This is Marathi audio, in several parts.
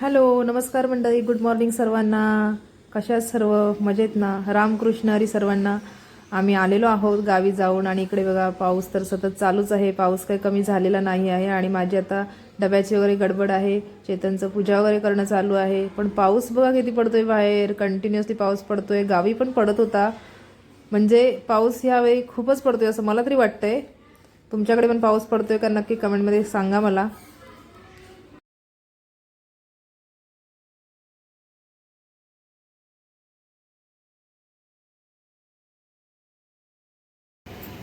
हॅलो नमस्कार मंडळी. गुड मॉर्निंग सर्वांना. कशा आहेत सर्व? मजेत ना? रामकृष्ण हरी सर्वांना. आम्ही आलेलो आहोत गावी जाऊन आणि इकडे बघा पाऊस तर सतत चालूच आहे. पाऊस काही कमी झालेला नाही आहे आणि माझी आता डब्याची वगैरे गडबड आहे. चेतनचं पूजा वगैरे करणं चालू आहे. पण पाऊस बघा किती पडतोय बाहेर. कंटिन्युअसली पाऊस पडतोय. गावी पण पडत होता. म्हणजे पाऊस ह्यावेळी खूपच पडतोय असं मला तरी वाटतंय. तुमच्याकडे पण पाऊस पडतोय का नक्की कमेंटमध्ये सांगा मला.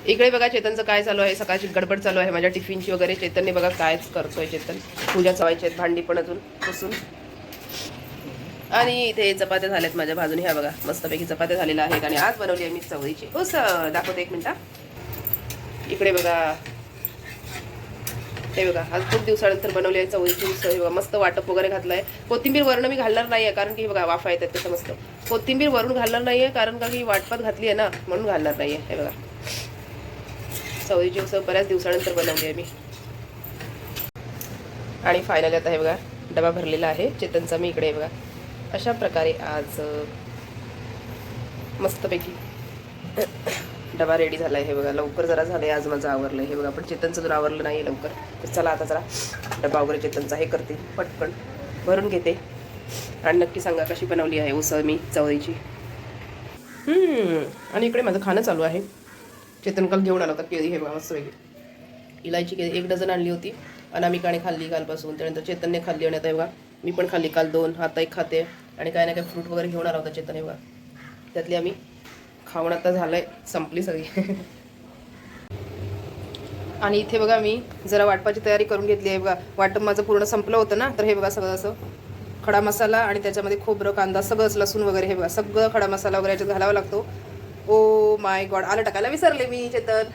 इकडे बघा चेतनचं काय चालू आहे? सकाळची गडबड चालू आहे माझ्या टिफिनची वगैरे. चेतनने बघा कायच करतोय चेतन. पूजा चवायची आहेत भांडी पण अजून पुसून. आणि इथे चपात्या झाल्यात माझ्या भाजून. ह्या बघा मस्तपैकी चपात्या झालेल्या आहेत आणि आज बनवली आहे मी चवळीची. हो सर दाखवते एक मिनटा. इकडे बघा. हे बघा आज खूप दिवसानंतर बनवली आहे चवळीची उसळ. हे बघा मस्त वाटप वगैरे घातलं आहे कोथिंबीर वरण मी घालणार नाही आहे कारण की हे बघा वाफा येतात त्याचं मस्त. कोथिंबीर वरून घालणार नाही आहे कारण का की वाटपात घातली आहे ना म्हणून घालणार नाही आहे हे बघा. चवळीची उसळ बऱ्याच दिवसानंतर बनवली आहे मी. आणि फायनली आता हे बघा डबा भरलेला आहे. चेतनचा मी इकडे आहे बघा. अशा प्रकारे आज मस्तपैकी डबा रेडी झाला आहे हे बघा. लवकर जरा झालं आहे आज माझं आवरलं आहे हे बघा पण चेतनचं जर आवरलं नाही आहे लवकर तर चला आता जरा डबा वगैरे चेतनचा हे करते. पटकन भरून घेते. आणि नक्की सांगा कशी बनवली आहे उसळ मी चवळीची. आणि इकडे माझं खाणं चालू आहे. चेतनकाल घेऊन आला होता केळी हे बघा मस्त वेगळी इलायची केळी एक डझन आणली होती. अनामिकाने खाल्ली कालपासून. त्यानंतर चेतनने खाल्ली आणि आता हे बघा मी पण खाल्ली काल दोन आता एक खाते. आणि काय ना काय फ्रूट वगैरे घेऊन आला होता चेतन हे बघा. त्यातली आम्ही खाऊन आता झालंय संपली सगळी. आणि इथे बघा मी जरा वाटपाची तयारी करून घेतली आहे. बघा वाटप माझं पूर्ण संपलं होतं ना तर हे बघा सगळं असं. खडा मसाला आणि त्याच्यामध्ये खोबरं कांदा सगळंच लसूण वगैरे हे बघा सगळं खडा मसाला वगैरे याच्यात घालावा लागतो. Oh my god. आलं टाकायला विसरले मी चेतन.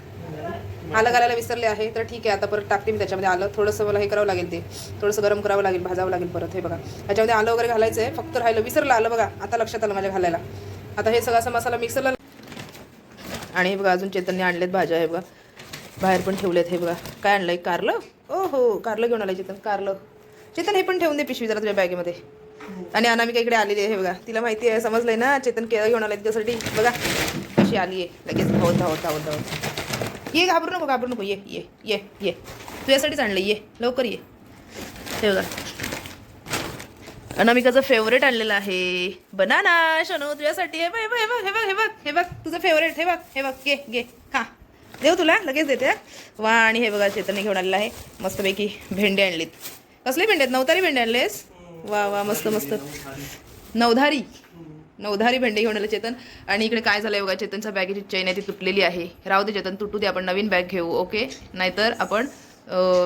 आलं घालायला विसरले आहे. तर ठीक आहे आता परत टाकते मी त्याच्यामध्ये. आलं थोडंसं मला हे करावं लागेल ते. थोडंसं गरम करावं लागेल भाजावं लागेल परत हे बघा. त्याच्यामध्ये आलं वगैरे घालायचं आहे फक्त राहिलं विसरलं आलं बघा. आता लक्षात आलं माझ्या घालायला. आता हे सगळा असं मसाला मिक्सरला आणि हे बघा अजून चेतनने आणलेत भाज्या हे बघा. बाहेर पण ठेवलेत हे बघा. काय आणलंय? कारलं? ओ हो कारलं घेऊन आलं चेतन कारलं. चेतन हे पण ठेवून दे पिशवी जरा तुझ्या बॅगेमध्ये. आणि अनामिका इकडे आलेली आहे हे बघा. तिला माहिती आहे समजलंय ना? चेतन केळं घेऊन आलं त्यासाठी बघा. अशी आली आहे. लगेच धावत धावत धावत धावत ये घाबरू नको घाबरू नको. ये ये ये ये. तुझ्यासाठीच आणलं ये लवकर ये. हे बघा अनामिकाचं फेवरेट आणलेलं आहे. बनाना शनू तुझ्यासाठी. हे बघ हे बघ हे बघ हे बघ हे बघ. हे बघ तुझं फेवरेट हे बघ हे बघ. घे घे हां देऊ तुला? लगेच देते वा आणि हे बघा चेतनने घेऊन आलेलं आहे. मस्तपैकी भेंडे आणलीत. कसले भेंडे आहेत? नवतारी भेंडे आणलेस? वा वा मस्त मस्त. नवधारी. नवधारी भेंडे घेऊन आले चेतन. आणि इकडे काय झालंय बघा चेतनच्या बॅगेची चेन आहे ती तुटलेली आहे. राहू दे चेतन तुटू दे आपण नवीन बॅग घेऊ ओके? नाहीतर आपण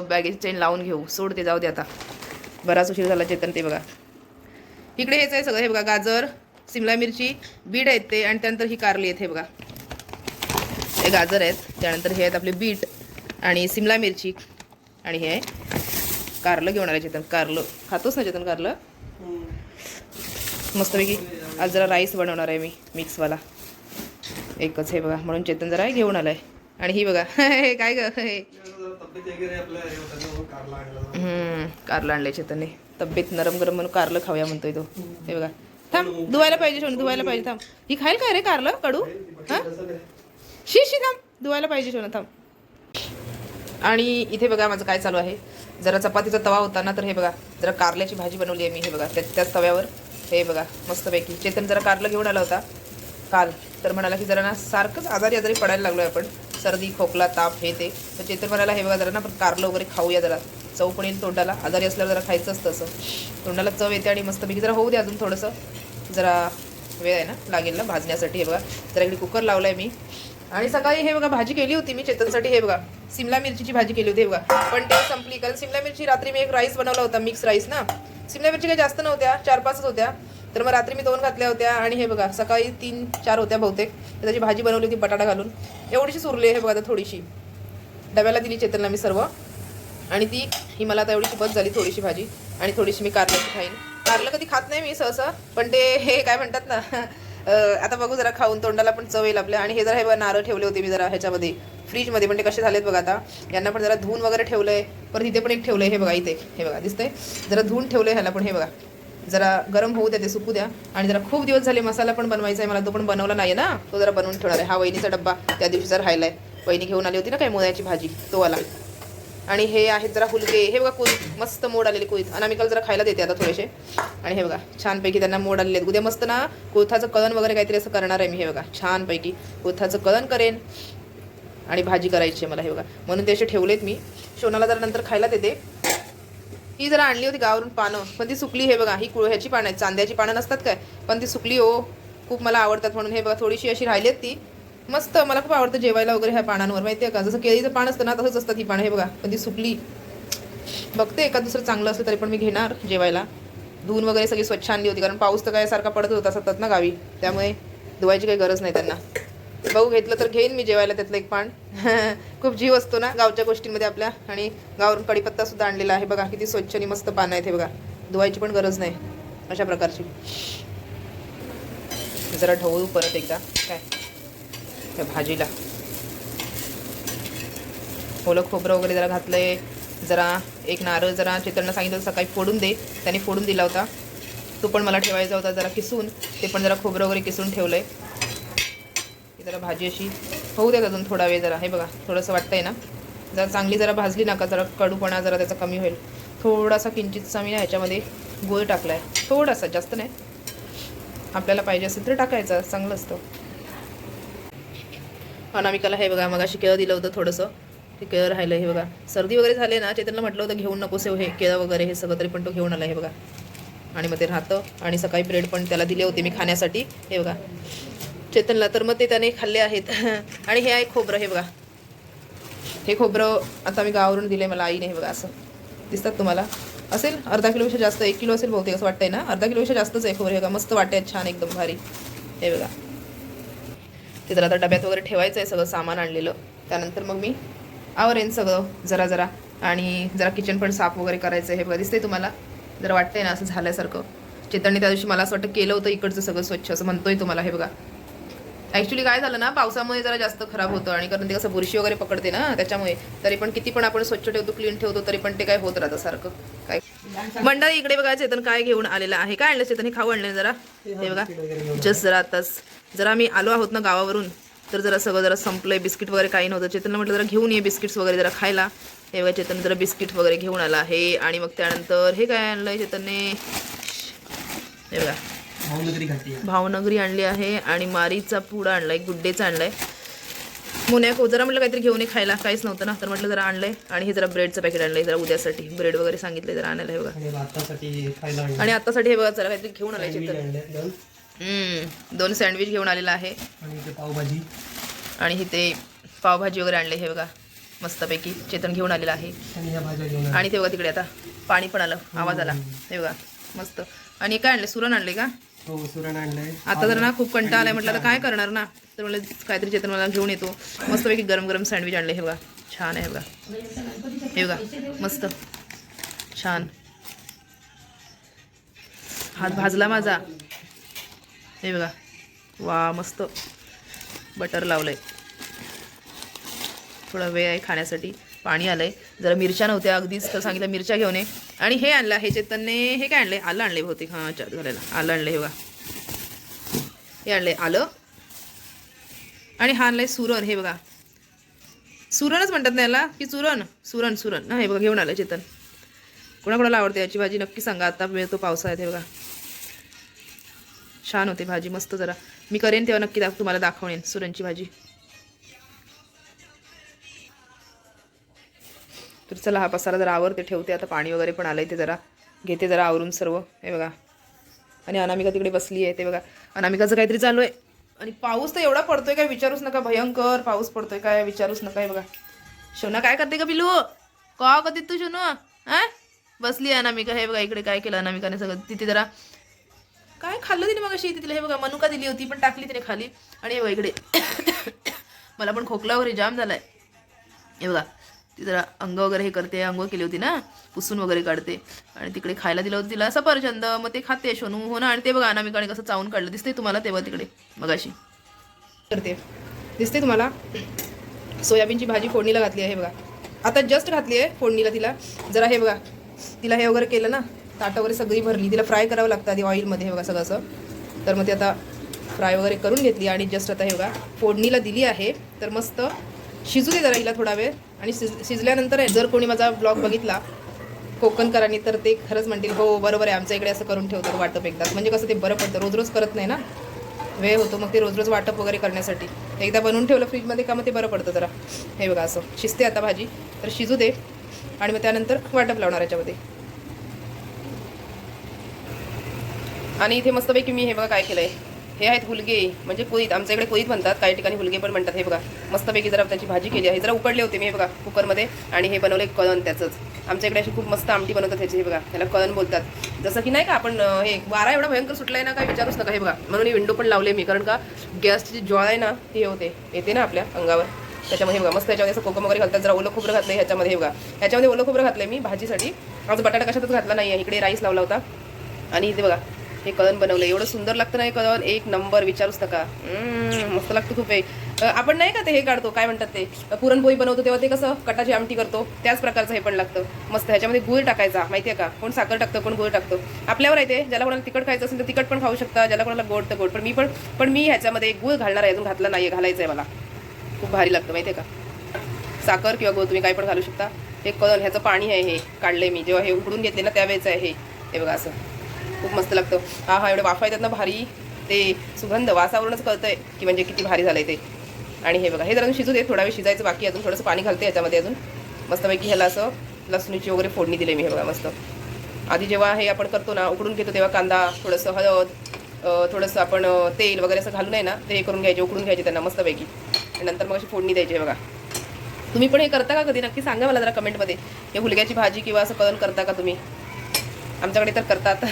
बॅगेची चेन लावून घेऊ. सोड ते जाऊ दे आता. बराच उशीर झाला चेतन ते बघा. इकडे हेच आहे सगळं हे बघा गाजर सिमला मिरची बीट आहेत ते आणि त्यानंतर ही कारली आहेत हे बघा. हे गाजर आहेत त्यानंतर हे आहेत आपले बीट आणि सिमला मिरची. आणि हे आहे कारलं घेऊन आलं चेतन कारलं. खातोस ना चेतन कारलं? मस्तपैकी. आज जरा राईस बनवणार आहे मी मिक्सवाला. एकच हे बघा म्हणून चेतन जरा घेऊन आलाय. आणि ही बघा हे काय ग हे? कारलं आणलंय चेतनने. तब्येत नरम गरम म्हणून कारलं खाऊया म्हणतोय तो. हे बघा. थांब धुवायला पाहिजे शोनी धुवायला पाहिजे थांब. ही खाईल काय रे कारलं कडू? हा? शी शी थांब धुवायला पाहिजे शोना थांब. आणि इथे बघा माझं काय चालू आहे. जरा चपातीचा तवा होता ना तर हे बघा जरा कारल्याची भाजी बनवली आहे मी हे बघा त्या त्याच तव्यावर. हे बघा मस्तपैकी. चेतन जरा कारलं घेऊन आला होता काल. तर म्हणाला की जरा ना सारखंच आजारी आजारी पडायला लागलो आहे आपण. सर्दी खोकला ताप हे ते. तर चेतन म्हणाला हे बघा जरा ना आपण कारलं वगैरे खाऊया जरा. चव पण येईल तोंडाला. आजारी असल्यावर जरा खायचं असतं असं तोंडाला चव येते आणि मस्तपैकी जरा होऊ दे अजून थोडंसं. जरा वेळ आहे ना लागेल ना भाजण्यासाठी. हे बघा जरा इकडे कुकर लावला आहे मी. आणि सकाळी हे बघा भाजी केली होती मी चेतनसाठी. हे बघा सिमला मिरचीची भाजी केली होती. हे बघा. पण ते संपली. कारण सिमला मिरची रात्री मी एक राईस बनवला होता मिक्स राईस ना. सिमला मिरची काही जास्त नव्हत्या चार पाचच होत्या. तर मग रात्री मी दोन घातल्या होत्या आणि हे बघा सकाळी तीन चार होत्या बहुतेक. त्याची भाजी बनवली होती बटाटा घालून. एवढीशी उरली आहे हे बघा आता थोडीशी. डब्याला दिली चेतनला मी सर्व. आणि ती ही मला आता एवढीशी बस झाली थोडीशी भाजी. आणि थोडीशी मी कारल्याची खाईन. कारलं कधी खात नाही मी सहसा पण ते हे काय म्हणतात ना आता बघू जरा खाऊन तोंडाला पण चव येईल आपल्या. आणि हे जरा हे बघा नारळ ठेवले होते मी जरा ह्याच्यामध्ये फ्रीजमध्ये पण ते कसे झालेत बघा आता. यांना पण जरा धुवून वगैरे ठेवलंय. परत इथे पण एक ठेवलंय हे बघा इथे हे बघा दिसतंय? जरा धुवून ठेवलंय ह्याला पण हे बघा. जरा गरम होऊ द्या ते सुकू द्या. आणि जरा खूप दिवस झाले मसाला पण बनवायचा आहे मला तो पण बनवला नाही ना. तो जरा बनवून ठेवणार आहे. हा वहिनीचा डब्बा त्या दिवशीचा आहे वहिनी घेऊन आली होती ना काय मोदयाची भाजी तो आला आणि हे आहेत जरा हुलके हे बघा कुळीत मस्त मोड आलेले कुळीत. अनामिकाला जरा खायला देते आता थोडेसे. आणि हे बघा छानपैकी त्यांना मोड आलेले आहेत. उद्या मस्त ना कोथाचं कळण वगैरे काहीतरी असं करणार आहे मी हे बघा छानपैकी. कोथाचं कळण करेन. आणि भाजी करायची आहे मला हे बघा. म्हणून ते असे ठेवलेत मी. शोनाला जरा नंतर खायला देते. ही जरा आणली होती गावावरून पानं. पण ती सुकली हे बघा ही कुळ ह्याची पानं आहेत. चांद्याची पानं नसतात काय? पण ती सुकली हो. खूप मला आवडतात म्हणून. हे बघा थोडीशी अशी राहिली आहेत ती. मस्त मला खूप आवडतं जेवायला वगैरे ह्या पानांवर माहिती आहे का? जसं केळीचं पान असतं ना तसंच असतात ही पानं. हे बघा पण ती सुकली बघते एका दुसरं चांगलं असलं तरी पण मी घेणार जेवायला. धुवून वगैरे सगळी स्वच्छ आणली होती कारण पाऊस तर काय सारखा पडत होता सतत ना गावी. त्यामुळे धुवायची काही गरज नाही त्यांना. बघू घेतलं तर घेईन मी जेवायला त्यातलं एक पान. खूप जीव असतो ना गावच्या गोष्टींमध्ये आपल्या. आणि गावरून कडीपत्ता सुद्धा आणलेला आहे. बघा किती स्वच्छ आणि मस्त पानं आहेत हे बघा. धुवायची पण गरज नाही अशा प्रकारची. जरा ढवळू परत एकदा. काय? त्या भाजीला. ओलं खोबरं वगैरे जरा घातलं आहे जरा एक नारळ जरा चेतनला सांगितलं सकाळी फोडून दे. त्याने फोडून दिला होता. तो पण मला ठेवायचा होता जरा किसून. ते पण जरा खोबरं वगैरे किसून ठेवलं आहे जरा भाजी अशी होऊ द्या अजून थोडा वेळ जरा. हे बघा थोडंसं वाटतंय ना? जरा चांगली जरा भाजली ना का जरा कडूपणा जरा त्याचा कमी होईल. थोडासा किंचितचा मी ना ह्याच्यामध्ये गोळ टाकला आहे थोडासा जास्त नाही. आपल्याला पाहिजे असेल तर टाकायचं चांगलं असतं. अनामिकाला हे बघा मगाशी केळं दिलं होतं थोडंसं. ते केळं राहिलं हे बघा सर्दी वगैरे झाले ना चेतनला म्हटलं होतं घेऊन नकोस हे केळं वगैरे हे सगळं तरी पण तो घेऊन आला हे बघा. आणि मग ते राहतं. आणि सकाळी ब्रेड पण त्याला दिले होते मी खाण्यासाठी हे बघा. चेतनला तर मग ते त्याने खाल्ले आहेत. आणि हे आहे खोबरं हे बघा. हे खोबरं आता मी गावावरून दिले मला आईने हे बघा असं. दिसतात तुम्हाला? असेल? अर्धा किलोपेक्षा जास्त एक किलो असेल बहुतेक असं वाटतंय ना? अर्धा किलोपेक्षा जास्तच आहे खोबरं हे बघा मस्त वाटते छान एकदम भारी. हे बघा. ते जरा आता डब्यात वगैरे ठेवायचं आहे सगळं सामान आणलेलं. त्यानंतर मग मी आवरेन सगळं जरा जरा. आणि जरा किचन पण साफ वगैरे करायचं आहे हे बघा दिसतंय तुम्हाला? जरा वाटतंय ना असं झाल्यासारखं. चेतनने त्या दिवशी मला असं वाटतं केलं होतं इकडचं सगळं स्वच्छ असं म्हणतोय तुम्हाला हे बघा. ॲक्च्युली काय झालं ना पावसामुळे जरा जास्त खराब होतं आणि कारण ते कसं बुरशी वगैरे पकडते ना त्याच्यामुळे. तरी पण किती पण आपण स्वच्छ ठेवतो क्लीन ठेवतो तरी पण ते काय होत राहतं सारखं. काय मंडळी इकडे बघा चेतन काय घेऊन आलेलं आहे. काय आणलं चेतन? हे खाऊ आणलं जरा. हे बघा. जस्ट जरा आताच. जरा मी आलो आहोत ना गावावरून तर जरा सगळं जरा संपलंय. बिस्किट वगैरे काही नव्हतं. चेतनला म्हटलं जरा घेऊन ये बिस्किट्स वगैरे जरा खायला. हे बघा चेतन जरा बिस्किट वगैरे घेऊन आला आहे. आणि मग त्यानंतर हे काय आणलंय चेतनने? हे बघा. भावनगरी आणली आहे. आणि मारीचा पुडा आणलाय. गुड्डेचा आणलाय. मुन्या जरा म्हटलं काहीतरी घेऊन ये खायला. काहीच नव्हतं ना. तर म्हटलं जरा आणलंय. आणि हे जरा ब्रेडचं पॅकेट आणलंय. जरा उद्यासाठी. ब्रेड वगैरे सांगितले जरा आणायला हे बघा. आणि आतासाठी हे बघा जरा काहीतरी घेऊन आलाय सँडविच चिकन. आणले दोन. हम्म, दोन सँडविच घेऊन आलेला आहे. पावभाजी. आणि इथे पावभाजी वगैरे आणले हे बघा. मस्तपैकी चेतन घेऊन आलेला आहे. आणि ते बघा तिकडे आता पाणी पण आलं. आवाज आला. हे बघा. मस्त. आणि काय आणले सुरण आणले का? हो आणलंय. आता जर ना खूप कंटाळा आलाय म्हटलं तर काय करणार ना? तर मला काहीतरी चेतन मला घेऊन येतो. मस्तपैकी गरम गरम सँडविच आणले हे बघा. छान आहे बघा. हे बघा मस्त. छान. हात भाजला माझा. हे बघा. वा मस्त. बटर लावलंय. थोडा वेळ आहे खाण्यासाठी. पाणी आलं आहे जरा मिरच्या नव्हत्या अगदीच तर सांगितलं मिरच्या घेऊन ये. आणि हे आणलं हे चेतनने हे काय आणले आलं आणले बहुतेक. हां चार घालायला आलं आणलं हे बघा. हे आणलंय आलं. आणि हा आणलाय सुरण हे बघा. सुरणच म्हणतात ना याला की चुरण सुरण सुरण. ना हे बघा घेऊन आलं चेतन. कोणाकोणाला आवडते याची भाजी नक्की सांगा. आता वेळ तो पावसाळ्यात हे बघा. छान होते भाजी मस्त जरा. मी करेन तेव्हा नक्की दाख तुम्हाला दाखवणेन सुरणची भाजी. तर चला हा पसारा जरा आवरते ठेवते. आता पाणी वगैरे पण आलं ते जरा घेते जरा आवरून सर्व. हे बघा. आणि अनामिका तिकडे बसली आहे ते बघा. अनामिकाचं काहीतरी चालू आहे. आणि पाऊस तर एवढा पडतोय काय विचारूच नका. भयंकर पाऊस पडतोय काय विचारूच नका हे बघा. शोना काय करते का पिलू का कधी तू शोनू? हा? बसली आहे अनामिका. हे बघा इकडे काय केलं अनामिकाने सगळं. तिथे जरा काय खाल्लं तिने मग अशी तिला हे बघा मनुका दिली होती पण टाकली तिने खाली. आणि हे बघा इकडे. मला पण खोकला वगैरे जाम झालाय. हे बघा. ती जरा अंग वगैरे हे करते अंघोळ केली होती ना पुसून वगैरे काढते. आणि तिकडे खायला दिलं होतं तिला सफरचंद मग ते खाते शोनू हो ना आणि ते बघा अनामिकाने कसं चावून काढलं. दिसते तुम्हाला तेव्हा तिकडे मगाशी. करते. दिसते तुम्हाला? सोयाबीनची भाजी फोडणीला घातली आहे बघा. आता जस्ट घातली आहे फोडणीला तिला. जरा हे बघा तिला हे वगैरे केलं ना ताटं वगैरे सगळी भरली. तिला फ्राय करावं लागतं आधी ऑइलमध्ये हे बघा सगळं असं. तर मग ते आता फ्राय वगैरे करून घेतली आणि जस्ट आता हे बघा फोडणीला दिली आहे. तर मस्त शिजू दे जरा हिला थोडा वेळ. आणि शिज शिजल्यानंतर जर कोणी माझा ब्लॉग बघितला कोकणकरांनी तर ते खरंच म्हणतील हो बरोबर आहे आमच्या इकडे असं करून ठेवतात वाटप एकदाच म्हणजे कसं ते बरं पडतं रोज रोज करत नाही ना? वेळ होतो मग ते रोज रोज वाटप वगैरे करण्यासाठी. एकदा बनवून ठेवलं फ्रीजमध्ये का मग ते बरं पडतं जरा. हे बघा असं. शिजते आता भाजी तर शिजू दे. आणि मग त्यानंतर वाटप लावणार याच्यामध्ये. आणि इथे मस्तपैकी मी हे बघा काय केलं आहे हे आहेत हुलगे म्हणजे कोईत आमच्या इकडे कोईत म्हणतात काही ठिकाणी हुलगे पण म्हणतात. हे बघा मस्तपैकी जरा त्याची भाजी केली आहे. जरा उकडले होते मी हे बघा कुकरमध्ये. आणि हे बनवले कळण त्याचंच. आमच्या इकडे अशी खूप मस्त आमटी बनवतात ह्याची हे बघा. त्याला कळण बोलतात. जसं की नाही का आपण हे वारा एवढा भयंकर सुटलाय ना काय विचारूच नका हे बघा. म्हणून विंडो पण लावले मी कारण का गॅसची जी ज्वाळा आहे ना ती हे होते येते ना आपल्या अंगावर. त्याच्यामध्ये बघा मस्त याच्यामध्ये असं कोकम वगैरे घालतात जरा ओलं खोबरं घातलं ह्याच्यामध्ये हे बघा. ह्याच्यामध्ये ओलं खोबरं घातलं मी भाजीसाठी. आज बटाटा कशातच घातला नाही आहे इकडे राईस लावला होता. आणि इथे बघा हे कळण बनवलं. एवढं सुंदर लागतं ना हे कळण? एक नंबर विचारूच नका. मस्त लागतं खूप आहे आपण नाही का ते हे काढतो? काय म्हणतात ते? पुरणपोळी बनवतो तेव्हा ते कसं? कटाची आमटी करतो. त्याच प्रकारचं हे पण लागतं. मस्त ह्याच्यामध्ये गुळ टाकायचा. माहिती आहे का? कोण साखर टाकतं कोण गुळ टाकतं? आपल्यावर आहे ते. ज्याला कोणाला तिखट खायचं असेल तर तिखट पण खाऊ शकता. ज्याला कोणाला गोड तर गोड. पण मी पण पण मी ह्याच्यामध्ये गुळ घालणार आहे. अजून घातला नाही घालायचं आहे मला. खूप भारी लागतं माहिती आहे का? साखर किंवा गुळ तुम्ही काय पण घालू शकता. हे कळण ह्याचं पाणी आहे हे. काढले मी. जेव्हा हे उकडून घेतले ना त्यावेळेचं आहे हे. हे बघा असं. खूप मस्त लागतं. हा हा एवढे वाफा येतात ना भारी. ते सुगंध वासावरूनच कळतंय की म्हणजे किती भारी झालं आहे ते. आणि हे बघा हे जरा शिजू दे थोडा वेळ शिजायचं बाकी अजून थोडंसं पाणी घालते याच्यामध्ये अजून. मस्तपैकी ह्याला असं लसणीची वगैरे फोडणी दिली मी हे बघा मस्त. आधी जेव्हा हे आपण करतो ना उकडून घेतो तेव्हा कांदा थोडंसं हळद थोडंसं आपण तेल वगैरे असं घालून आहे ना ते हे करून घ्यायचे उकडून घ्यायचे त्यांना मस्तपैकी. आणि नंतर मग अशी फोडणी द्यायची आहे बघा. तुम्ही पण हे करता का कधी? नक्की सांगा मला जरा कमेंटमध्ये. हे हुलग्याची भाजी किंवा असं कळण करता का तुम्ही? आमच्याकडे तर करतात.